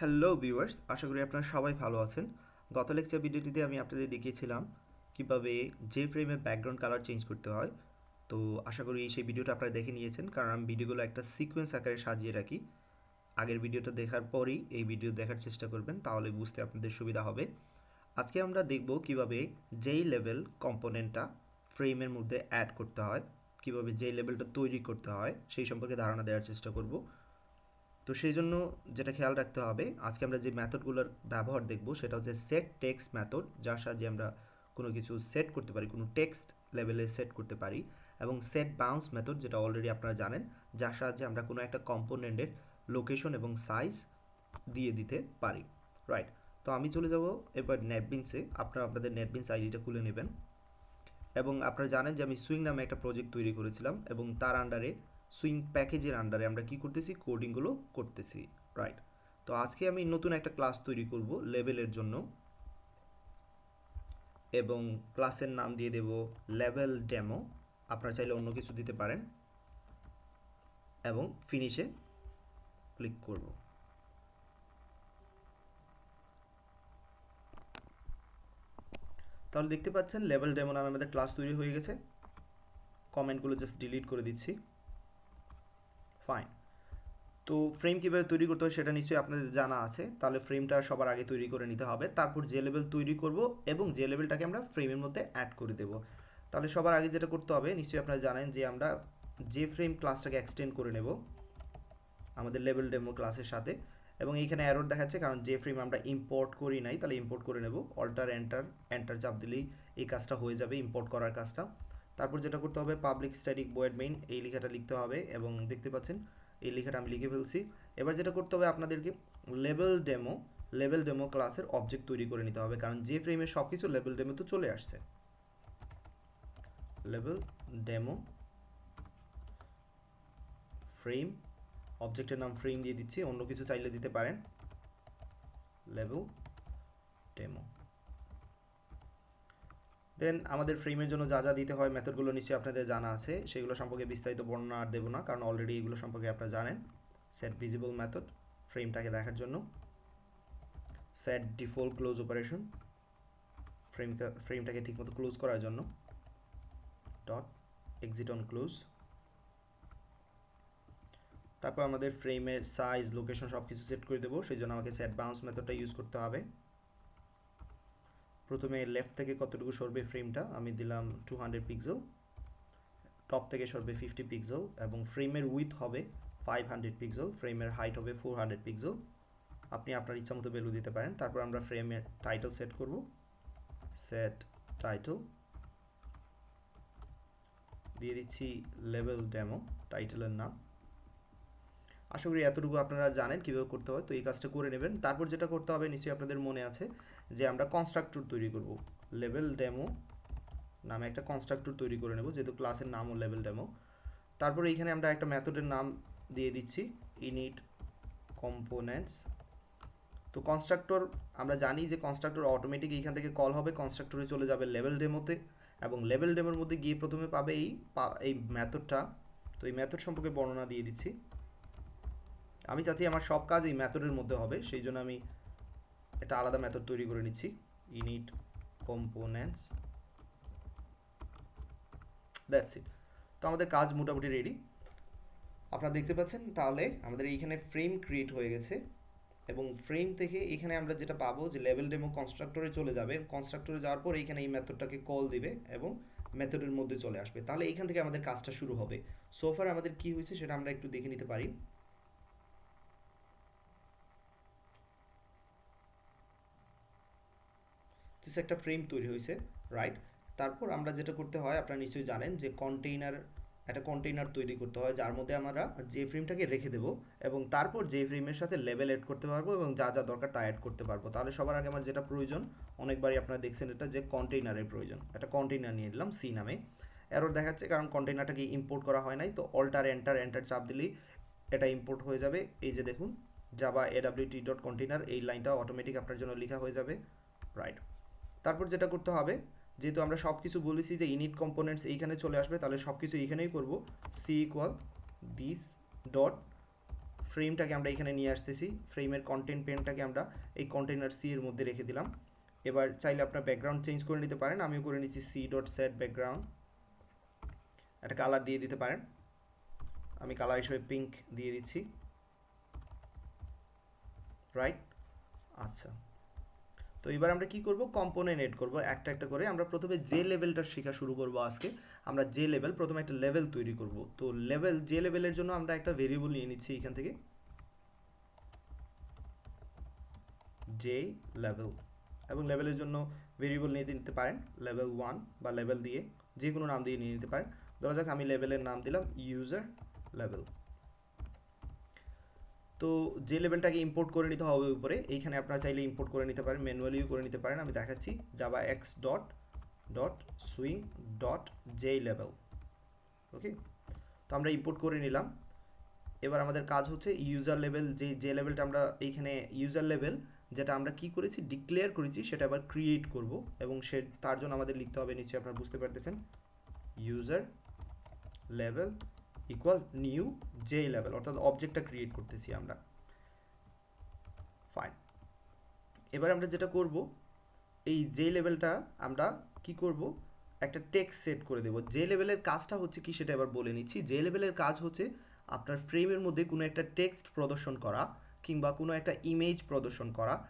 Hello viewers আশা করি আপনারা সবাই ভালো আছেন। গত লেকচার ভিডিওটিতে আমি আপনাদের দেখিয়েছিলাম কীভাবে যে ফ্রেমে ব্যাকগ্রাউন্ড কালার চেঞ্জ করতে হয়। তো আশা করি সেই ভিডিওটা আপনারা দেখে নিয়েছেন, কারণ আমি ভিডিওগুলো একটা সিকোয়েন্স আকারে সাজিয়ে রাখি। আগের ভিডিওটা দেখার পরই এই ভিডিও দেখার চেষ্টা করবেন, তাহলে বুঝতে আপনাদের সুবিধা হবে। আজকে আমরা দেখব কীভাবে যেই লেভেল কম্পোনেন্টটা ফ্রেমের মধ্যে অ্যাড করতে হয়, কীভাবে যেই লেভেলটা তৈরি করতে হয়, সেই সম্পর্কে ধারণা দেওয়ার চেষ্টা করব। তো সেই জন্য যেটা খেয়াল রাখতে হবে, আজকে আমরা যে মেথডগুলোর ব্যবহার দেখব সেটা হচ্ছে সেট টেক্সট মেথড যার সাহায্যে আমরা কোনো কিছু সেট করতে পারি, কোনো টেক্সট লেভেলে সেট করতে পারি, এবং সেট বাউন্স মেথড যেটা অলরেডি আপনারা জানেন, যার সাহায্যে আমরা কোনো একটা কম্পোনেন্টের লোকেশন এবং সাইজ দিয়ে দিতে পারি। রাইট তো আমি চলে যাব এবার নেটবিনসে আপনারা আপনাদের নেটবিনস আইডিটা খুলে নেবেন। এবং আপনারা জানেন যে আমি সুইং নামে একটা প্রজেক্ট তৈরি করেছিলাম, এবং তার আন্ডারে সুইং প্যাকেজের আন্ডারে আমরা কি করতেছি? কোডিংগুলো করতেছি রাইট তো আজকে আমি নতুন একটা ক্লাস তৈরি করব লেভেলের জন্য। এবং ক্লাসের নাম দিয়ে দেব লেভেল ডেমো আপনারা চাইলে অন্য কিছু দিতে পারেন। এবং ফিনিশে ক্লিক করব। তাহলে দেখতে পাচ্ছেন লেভেল ডেমো নামে আমাদের ক্লাস তৈরি হয়ে গেছে। কমেন্টগুলো জাস্ট ডিলিট করে দিচ্ছি। ফাইন তো ফ্রেম কীভাবে তৈরি করতে হয় সেটা নিশ্চয়ই আপনাদের জানা আছে। তাহলে ফ্রেমটা সবার আগে তৈরি করে নিতে হবে। তারপর যে লেভেল তৈরি করব এবং যে লেভেলটাকে আমরা ফ্রেমের মধ্যে অ্যাড করে দেব। তাহলে সবার আগে যেটা করতে হবে, নিশ্চয়ই আপনারা জানেন যে আমরা যে ফ্রেম ক্লাসটাকে এক্সটেন্ড করে নেব আমাদের লেভেল ডেমো ক্লাসের সাথে এবং এইখানে অ্যারোর দেখাচ্ছে কারণ যে ফ্রেম আমরা ইম্পোর্ট করি নাই, তাহলে ইম্পোর্ট করে নেব। অল্টার এন্টার এন্টার চাপ দিলেই এই কাজটা হয়ে যাবে ইম্পোর্ট করার কাজটা। তারপর যেটা করতে হবে পাবলিক স্ট্যাটিক বয়েড মেইন এই লেখাটা লিখতে হবে এবং দেখতে পাচ্ছেন, এই লেখাটা আমি লিখে ফেলছি। এবার যেটা করতে হবে আপনাদেরকে লেভেল ডেমো লেভেল ডেমো ক্লাসের অবজেক্ট তৈরি করে নিতে হবে, কারণ যে ফ্রেমে সব কিছু লেভেল ডেমো তো চলে আসছে। লেভেল ডেমো ফ্রেম অবজেক্টের নাম ফ্রেম দিয়ে দিচ্ছি, অন্য কিছু চাইলে দিতে পারেন। লেভেল ডেমো দেন আমাদের ফ্রেমের জন্য যা যা দিতে হয় মেথডগুলো নিশ্চয়ই আপনাদের জানা আছে। সেগুলো সম্পর্কে বিস্তারিত বর্ণনা আর দেবো না, কারণ অলরেডি এগুলো সম্পর্কে আপনারা জানেন। সেট ভিজিবল মেথড ফ্রেমটাকে দেখার জন্য। সেট ডিফল্ট ক্লোজ অপারেশন ফ্রেমটা ফ্রেমটাকে ঠিকমতো ক্লোজ করার জন্য। ডট এক্সিট অন ক্লোজ তারপর আমাদের ফ্রেমের সাইজ লোকেশন সব কিছু সেট করে দেবো। সেই জন্য আমাকে সেট বাউন্স মেথডটা ইউজ করতে হবে। প্রথমে লেফট থেকে কতটুকু সরবে ফ্রেমটা আমি দিলাম টু হান্ড্রেড পিক্সেল টপ থেকে সরবে ফিফটি পিক্সেল এবং ফ্রেমের উইথ হবে ফাইভ হান্ড্রেড পিক্সেল ফ্রেমের হাইট হবে ফোর হান্ড্রেড পিক্সেল আপনি আপনার ইচ্ছা মতো ভ্যালু দিতে পারেন। তারপর আমরা ফ্রেমের টাইটেল সেট করব। সেট টাইটেল দিয়ে দিচ্ছি লেভেল ডেমো টাইটেলের নাম। আশা করি এতটুকু আপনারা জানেন কীভাবে করতে হয়। তো এই কাজটা করে নেবেন। তারপর যেটা করতে হবে, নিশ্চয়ই আপনাদের মনে আছে যে আমরা কনস্ট্রাক্টর তৈরি করব। লেভেল ডেমো নামে একটা কনস্ট্রাক্টর তৈরি করে নেব, যেহেতু ক্লাসের নাম নামও লেভেল ডেমো তারপরে এইখানে আমরা একটা মেথডের নাম দিয়ে দিচ্ছি ইনিট কম্পোনেন্টস তো কনস্ট্রাক্টর আমরা জানি যে কনস্ট্রাক্টর অটোমেটিক এইখান থেকে কল হবে কনস্ট্রাক্টরে চলে যাবে লেভেল ডেমোতে এবং লেভেল ডেমোর মধ্যে গিয়ে প্রথমে পাবে এই এই মেথডটা তো এই মেথড সম্পর্কে বর্ণনা দিয়ে দিচ্ছি। আমি চাচ্ছি আমার সব কাজ এই ম্যাথডের মধ্যে হবে, সেই জন্য আমি একটা আলাদা ম্যাথড তৈরি করে নিচ্ছি ইনিট কম্পোনেন্টস দ্যাটস ইট তো আমাদের কাজ মোটামুটি রেডি আপনারা দেখতে পাচ্ছেন তাহলে আমাদের এইখানে ফ্রেম ক্রিয়েট হয়ে গেছে, এবং ফ্রেম থেকে এখানে আমরা যেটা পাবো যে লেভেল ডেমো কনস্ট্রাক্টরে চলে যাবে কনস্ট্রাক্টরে যাওয়ার পর এইখানে এই মেথডটাকে কল দিবে এবং মেথডের মধ্যে চলে আসবে। তাহলে এইখান থেকে আমাদের কাজটা শুরু হবে। সোফার আমাদের কি হয়েছে সেটা আমরা একটু দেখে নিতে পারি। দিস একটা ফ্রেম তৈরি হয়েছে রাইট তারপর আমরা যেটা করতে হয়, আপনারা নিশ্চয়ই জানেন যে কন্টেইনার একটা কন্টেইনার তৈরি করতে হয়, যার মধ্যে আমরা যে ফ্রেমটাকে রেখে দেবো এবং তারপর যে ফ্রেমের সাথে লেভেল অ্যাড করতে পারব এবং যা যা দরকার তা অ্যাড করতে পারব। তাহলে সবার আগে আমার যেটা প্রয়োজন, অনেকবারই আপনারা দেখছেন এটা যে কন্টেইনারের প্রয়োজন। একটা কন্টেইনার নিয়ে নিলাম সি নামে। এরর দেখাচ্ছে কারণ কন্টেইনারটাকে ইম্পোর্ট করা হয় নাই, তো অল্টার এন্টার এন্টার চাপ দিলেই এটা ইম্পোর্ট হয়ে যাবে। এই যে দেখুন জাবা এডাব্লিউটি ডট কন্টেইনার এই লাইনটা অটোমেটিক আপনার জন্য লেখা হয়ে যাবে রাইট তারপর যেটা করতে হবে, যেহেতু আমরা সব কিছু বলেছি যে ইনিট কম্পোনেন্টস এইখানে চলে আসবে, তাহলে সব কিছু এইখানেই করব। সি ইকুয়াল দিস ডট ফ্রেমটাকে আমরা এখানে নিয়ে আসতেছি। ফ্রেমের কন্টেন্ট পেনটাকে আমরা এই কন্টেনার সি এর মধ্যে রেখে দিলাম। এবার চাইলে আপনার ব্যাকগ্রাউন্ড চেঞ্জ করে নিতে পারেন। আমিও করে নিচ্ছি সি ডট সেট ব্যাকগ্রাউন্ড একটা কালার দিয়ে দিতে পারেন। আমি কালার হিসেবে পিঙ্ক দিয়ে দিচ্ছি। রাইট আচ্ছা। এবার আমরা কি করব? কম্পোনেন্ট এড করব। একটা একটা করে আমরা প্রথমে যে লেভেলটা শেখা শুরু করব আজকে, আমরা যে লেভেল প্রথমে একটা লেভেল তৈরি করব। তো লেভেল যে লেভেলের জন্য আমরা একটা ভেরিয়েবল নিয়ে নিচ্ছি এখান থেকে। যে লেভেল এবং লেভেলের জন্য ভেরিয়েবল নিয়ে নিতে পারেন। লেভেল ওয়ান বা লেভেল দিয়ে যে কোনো নাম দিয়ে নিয়ে নিতে পারেন। ধরা যাক আমি লেভেলের নাম দিলাম ইউজার লেভেল তো যে লেভেলটাকে ইম্পোর্ট করে নিতে হবে উপরে, এইখানে আপনারা চাইলে ইম্পোর্ট করে নিতে পারেন ম্যানুয়ালিও করে নিতে পারেন, আমি দেখাচ্ছি java x dot dot swing dot J level okay তো আমরা ইম্পোর্ট করে নিলাম, এবার আমাদের কাজ হচ্ছে ইউজার লেভেল যে যে লেভেলটা আমরা এইখানে ইউজার লেভেল যেটা আমরা কি করেছি ডিক্লেয়ার করেছি, সেটা আবার ক্রিয়েট করব, এবং সে, তার জন্য আমাদের লিখতে হবে নিচে আপনারা বুঝতে পারতেছেন user level equal new J level অর্থাৎ অবজেক্টটা ক্রিয়েট করতেছি আমরা। ফাইন এবার আমরা যেটা করব, এই যে লেভেলটা আমরা কি করব? একটা টেক্সট সেট করে দেব। যে লেভেলের কাজটা হচ্ছে কি সেটা এবার বলে নিচ্ছি। যে লেভেলের কাজ হচ্ছে আপনার ফ্রেমের মধ্যে কোনো একটা টেক্সট প্রদর্শন করা কিংবা কোনো একটা ইমেজ প্রদর্শন করা।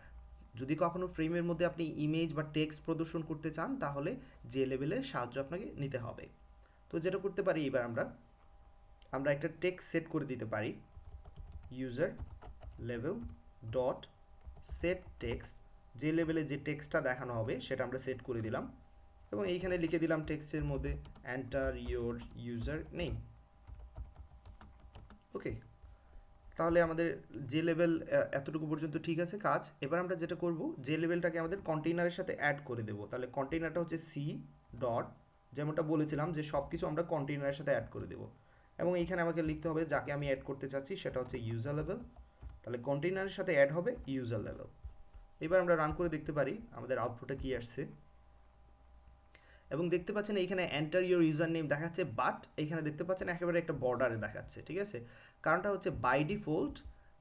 যদি কখনো ফ্রেমের মধ্যে আপনি ইমেজ বা টেক্সট প্রদর্শন করতে চান, তাহলে যে লেভেলের সাহায্য আপনাকে নিতে হবে। তো যেটা করতে পারি এবার আমরা আমরা একটা টেক্সট সেট করে দিতে পারি ইউজার লেভেল ডট সেট টেক্সট যে লেভেলে যে টেক্সটটা দেখানো হবে সেটা আমরা সেট করে দিলাম এবং এইখানে লিখে দিলাম টেক্সটের মধ্যে এন্টার ইয়োর ইউজার নেই ওকে তাহলে আমাদের যে লেভেল এতটুকু পর্যন্ত ঠিক আছে কাজ। এবার আমরা যেটা করব, যে লেভেলটাকে আমাদের কন্টেইনারের সাথে অ্যাড করে দেবো। তাহলে কন্টেইনারটা হচ্ছে সি ডট যেমনটা বলেছিলাম যে সব কিছু আমরা কন্টেইনারের সাথে অ্যাড করে দেবো। এবং এইখানে আমাকে লিখতে হবে, যাকে আমি অ্যাড করতে চাচ্ছি, সেটা হচ্ছে ইউজার লেভেল তাহলে কন্টেইনারের সাথে অ্যাড হবে ইউজার লেভেল এবার আমরা রান করে দেখতে পারি আমাদের আউটপুটে কী আসছে। এবং দেখতে পাচ্ছেন এইখানে এন্টার ইউর ইউজার নেম দেখাচ্ছে বাট এইখানে দেখতে পাচ্ছেন একেবারে একটা বর্ডারে দেখাচ্ছে, ঠিক আছে? কারণটা হচ্ছে বাই ডিফল্ট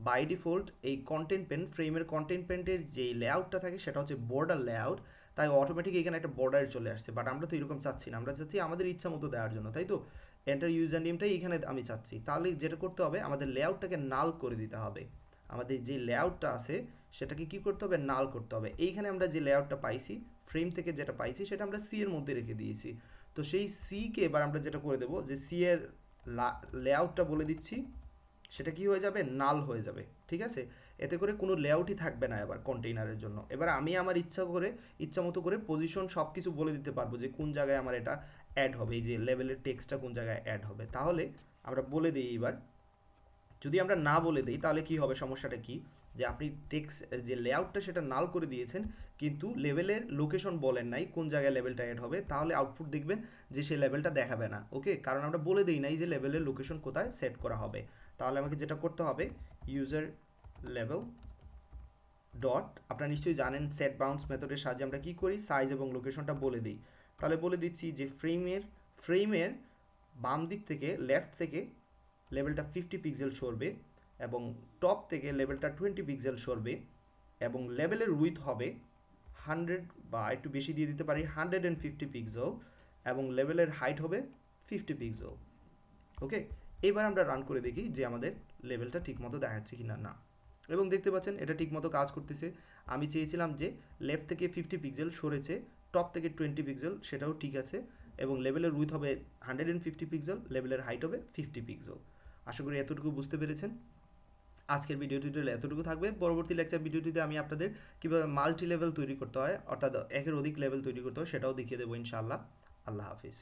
বাই ডিফল্ট এই কন্টেন্ট পেন ফ্রেমের কন্টেন্ট পেন্টের যে লেআউটটা থাকে, সেটা হচ্ছে বর্ডার লেআউট তাই অটোমেটিক এখানে একটা বর্ডারে চলে আসছে। বাট আমরা তো এরকম চাচ্ছি না, আমরা চাচ্ছি আমাদের ইচ্ছা মতো দেওয়ার জন্য, তাই তো? এন্টার ইউজার নেমটাই এখানে আমি চাচ্ছি। তাহলে যেটা করতে হবে, আমাদের লেআউটটাকে নাল করে দিতে হবে। আমাদের যে লেআউটটা আছে, সেটাকে কি করতে হবে? নাল করতে হবে। এইখানে আমরা যে লেআউটটা পাইছি ফ্রেম থেকে যেটা পাইছি, সেটা আমরা সি এর মধ্যে রেখে দিয়েছি। তো সেই সিকে এবার আমরা যেটা করে দেবো, যে সি এর লেআউটটা বলে দিচ্ছি, সেটা কি হয়ে যাবে? নাল হয়ে যাবে। ঠিক আছে? এতে করে কোনো লেআউটই থাকবে না এবার কন্টেইনারের জন্য। এবার আমি আমার ইচ্ছা করে, ইচ্ছা মতো করে পজিশন সব কিছু বলে দিতে পারব, যে কোন জায়গায় আমার এটা অ্যাড হবে, এই যে লেভেলের টেক্সটটা কোন জায়গায় অ্যাড হবে, তাহলে আমরা বলে দিই এবার যদি আমরা না বলে দিই, তাহলে কি হবে, সমস্যাটা কি? যে আপনি টেক্স যে লেআউটটা সেটা নাল করে দিয়েছেন, কিন্তু লেভেলের লোকেশন বলেন নাই কোন জায়গায় লেভেলটা অ্যাড হবে, তাহলে আউটপুট দেখবেন যে সেই লেভেলটা দেখাবে না ওকে কারণ আমরা বলে দিই নাই যে লেভেলের লোকেশন কোথায় সেট করা হবে। তাহলে আমাকে যেটা করতে হবে ইউজার লেভেল ডট আপনারা নিশ্চয়ই জানেন সেট বাউন্স মেথডের সাহায্যে আমরা কী করি? সাইজ এবং লোকেশনটা বলে দিই। তাহলে বলে দিচ্ছি যে ফ্রেমের ফ্রেমের বাম দিক থেকে লেফট থেকে লেভেলটা ফিফটি পিক্সেল সরবে এবং টপ থেকে লেভেলটা টোয়েন্টি পিক্সেল সরবে এবং লেভেলের উইথ হবে হান্ড্রেড বা একটু বেশি দিয়ে দিতে পারি হান্ড্রেড অ্যান্ড ফিফটি পিক্সেল এবং লেভেলের হাইট হবে ফিফটি পিক্সেল ওকে এবার আমরা রান করে দেখি যে আমাদের লেভেলটা ঠিকমতো দেখাচ্ছে কি না। না এবং দেখতে পাচ্ছেন এটা ঠিকমতো কাজ করতেছে। আমি চেয়েছিলাম যে লেফট থেকে ফিফটি পিক্সেল সরেছে টপ থেকে টোয়েন্টি পিক্সেল সেটাও ঠিক আছে। এবং লেভেলের উইথ হবে হান্ড্রেড অ্যান্ড ফিফটি পিক্সেল লেভেলের হাইট হবে ফিফটি পিক্সেল আশা করি এতটুকু বুঝতে পেরেছেন। আজকের ভিডিও টিউটোরিয়াল এতটুকু থাকবে। পরবর্তী লেকচার ভিডিওটিতে আমি আপনাদের কীভাবে মাল্টি লেভেল তৈরি করতে হয়, অর্থাৎ একের অধিক লেভেল তৈরি করতে হয়, সেটাও দেখিয়ে দেবো ইনশাআল্লাহ। আল্লাহ হাফিজ।